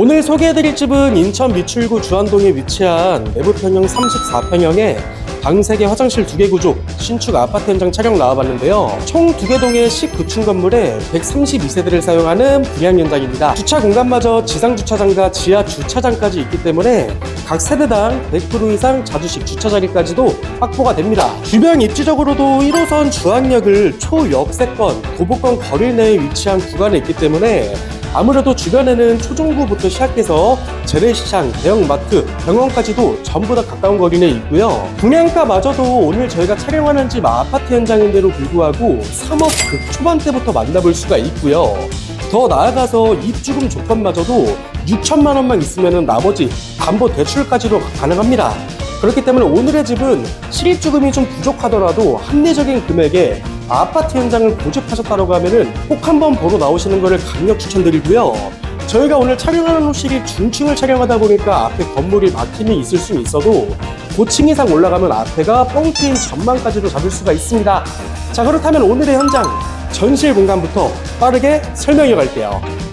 오늘 소개해드릴 집은 인천 미출구 주안동에 위치한 내부 평형 34평형의 방 3개 화장실 2개 구조 신축 아파트 현장 촬영 나와봤는데요. 총 2개 동의 19층 건물에 132세대를 사용하는 분양 현장입니다. 주차 공간마저 지상 주차장과 지하 주차장까지 있기 때문에 각 세대당 100% 이상 자주식 주차 자리까지도 확보가 됩니다. 주변 입지적으로도 1호선 주안역을 초역세권, 도보권 거리 내에 위치한 구간에 있기 때문에 아무래도 주변에는 초중고부터 시작해서 재래시장, 대형마트, 병원까지도 전부 다 가까운 거리 내에 있고요. 분양가마저도 오늘 저희가 촬영하는 집 아파트 현장인데도 불구하고 3억 그 초반대부터 만나볼 수가 있고요. 더 나아가서 입주금 조건마저도 6천만 원만 있으면 나머지 담보 대출까지도 가능합니다. 그렇기 때문에 오늘의 집은 실입주금이 좀 부족하더라도 합리적인 금액에 아파트 현장을 고집하셨다고 하면은 꼭 한번 보러 나오시는 것을 강력 추천드리고요. 저희가 오늘 촬영하는 호실이 중층을 촬영하다 보니까 앞에 건물이 막힘이 있을 수는 있어도 고층 이상 올라가면 앞에가 뻥 트인 전망까지도 잡을 수가 있습니다. 자 그렇다면 오늘의 현장 전실 공간부터 빠르게 설명해 갈게요.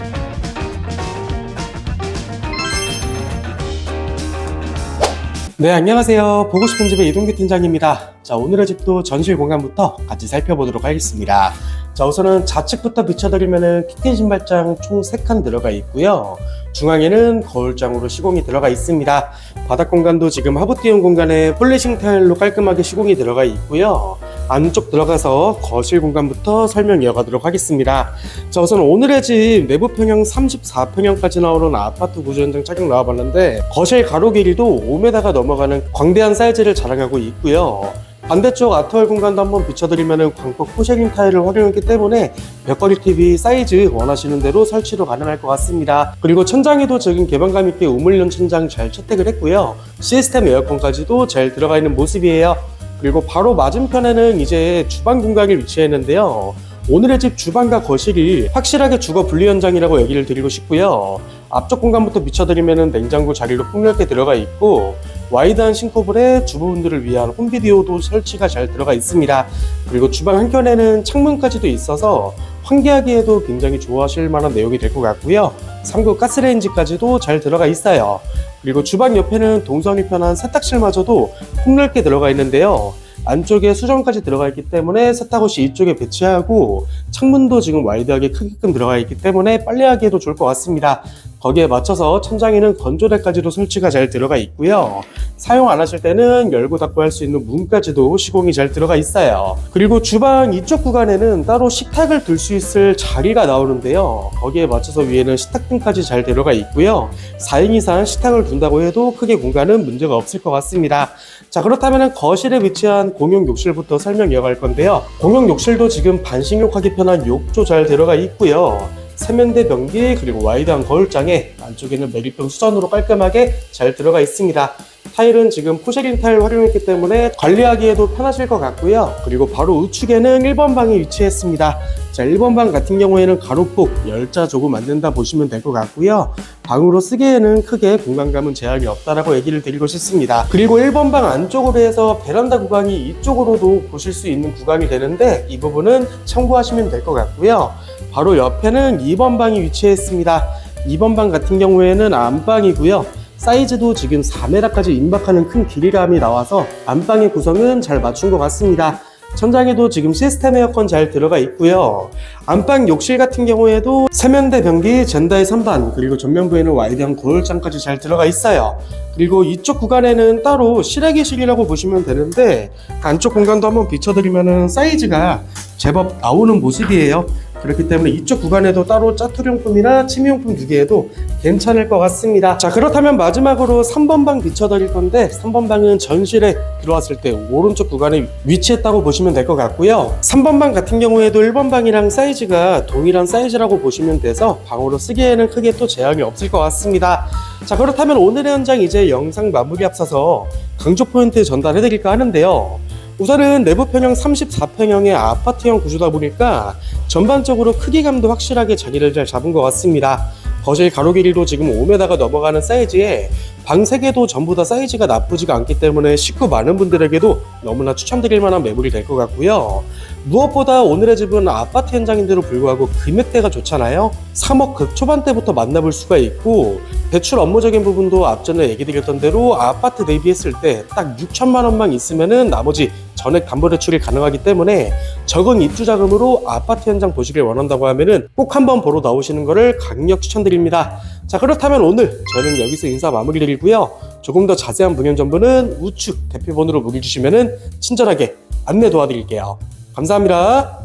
네, 안녕하세요. 보고 싶은 집의 이동규 팀장입니다. 자, 오늘의 집도 전실 공간부터 같이 살펴보도록 하겠습니다. 자, 우선은 좌측부터 비춰드리면은 키큰 신발장 총 3칸 들어가 있고요. 중앙에는 거울장으로 시공이 들어가 있습니다. 바닥 공간도 지금 하부 띄운 공간에 폴리싱 타일로 깔끔하게 시공이 들어가 있고요. 안쪽 들어가서 거실 공간부터 설명 이어가도록 하겠습니다. 자, 우선 오늘의 집 내부 평형 34평형까지 나오는 아파트 구조 현장 촬영 나와봤는데 거실 가로 길이도 5m가 넘어가는 광대한 사이즈를 자랑하고 있고요. 반대쪽 아트월 공간도 한번 비춰드리면 광폭 포쉐링 타일을 활용했기 때문에 벽걸이 TV 사이즈 원하시는 대로 설치도 가능할 것 같습니다. 그리고 천장에도 적은 개방감 있게 우물륜 천장 잘 채택을 했고요. 시스템 에어컨까지도 잘 들어가 있는 모습이에요. 그리고 바로 맞은편에는 이제 주방 공간이 위치했는데요. 오늘의 집 주방과 거실이 확실하게 주거 분리 현장이라고 얘기를 드리고 싶고요. 앞쪽 공간부터 비춰드리면 냉장고 자리로 폭넓게 들어가 있고 와이드한 싱크볼에 주부분들을 위한 홈비디오도 설치가 잘 들어가 있습니다. 그리고 주방 한켠에는 창문까지도 있어서 환기하기에도 굉장히 좋아하실 만한 내용이 될 것 같고요. 3구 가스레인지까지도 잘 들어가 있어요. 그리고 주방 옆에는 동선이 편한 세탁실마저도 폭넓게 들어가 있는데요. 안쪽에 수정까지 들어가 있기 때문에 세탁옷이 이쪽에 배치하고 창문도 지금 와이드하게 크게끔 들어가 있기 때문에 빨래하기에도 좋을 것 같습니다. 거기에 맞춰서 천장에는 건조대까지도 설치가 잘 들어가 있고요. 사용 안 하실 때는 열고 닫고 할 수 있는 문까지도 시공이 잘 들어가 있어요. 그리고 주방 이쪽 구간에는 따로 식탁을 둘 수 있을 자리가 나오는데요. 거기에 맞춰서 위에는 식탁등까지 잘 들어가 있고요. 4인 이상 식탁을 둔다고 해도 크게 공간은 문제가 없을 것 같습니다. 자 그렇다면 거실에 위치한 공용 욕실부터 설명 이어갈 건데요. 공용 욕실도 지금 반신욕하기 편한 욕조 잘 들어가 있고요. 세면대 변기 그리고 와이드한 거울장에 안쪽에는 메리병 수전으로 깔끔하게 잘 들어가 있습니다. 타일은 지금 포쉐린 타일 활용했기 때문에 관리하기에도 편하실 것 같고요. 그리고 바로 우측에는 1번 방이 위치했습니다. 자, 1번 방 같은 경우에는 가로폭 10자 조금 만든다 보시면 될 것 같고요. 방으로 쓰기에는 크게 공간감은 제약이 없다라고 얘기를 드리고 싶습니다. 그리고 1번 방 안쪽으로 해서 베란다 구간이 이쪽으로도 보실 수 있는 구간이 되는데 이 부분은 참고하시면 될 것 같고요. 바로 옆에는 2번 방이 위치했습니다. 2번 방 같은 경우에는 안방이고요. 사이즈도 지금 4m까지 임박하는 큰 길이감이 나와서 안방의 구성은 잘 맞춘 것 같습니다. 천장에도 지금 시스템 에어컨 잘 들어가 있고요. 안방 욕실 같은 경우에도 세면대 변기, 젠다의 선반, 그리고 전면부에는 와이드한 거울장까지 잘 들어가 있어요. 그리고 이쪽 구간에는 따로 실외기실이라고 보시면 되는데 안쪽 공간도 한번 비춰드리면 사이즈가 제법 나오는 모습이에요. 그렇기 때문에 이쪽 구간에도 따로 짜투리용품이나 침이용품 두개에도 괜찮을 것 같습니다. 자 그렇다면 마지막으로 3번 방 비춰드릴 건데 3번 방은 전실에 들어왔을 때 오른쪽 구간에 위치했다고 보시면 될 것 같고요. 3번 방 같은 경우에도 1번 방이랑 사이즈가 동일한 사이즈라고 보시면 돼서 방으로 쓰기에는 크게 또 제약이 없을 것 같습니다. 자 그렇다면 오늘의 현장 이제 영상 마무리 앞서서 강조 포인트 전달해 드릴까 하는데요. 우선은 내부 평형 34평형의 아파트형 구조다 보니까 전반적으로 크기감도 확실하게 자리를 잘 잡은 것 같습니다. 거실 가로 길이도 지금 5m가 넘어가는 사이즈에 방 3개도 전부 다 사이즈가 나쁘지가 않기 때문에 식구 많은 분들에게도 너무나 추천드릴 만한 매물이 될 것 같고요. 무엇보다 오늘의 집은 아파트 현장인데도 불구하고 금액대가 좋잖아요. 3억 그 초반대부터 만나볼 수가 있고 대출 업무적인 부분도 앞전에 얘기 드렸던 대로 아파트 대비했을 때 딱 6천만 원만 있으면은 나머지 전액 담보대출이 가능하기 때문에 적은 입주 자금으로 아파트 현장 보시길 원한다고 하면은 꼭 한번 보러 나오시는 것을 강력 추천드립니다. 자 그렇다면 오늘 저는 여기서 인사 마무리 드리고요. 조금 더 자세한 문연 정보는 우측 대표번호로 문의 주시면은 친절하게 안내 도와드릴게요. 감사합니다.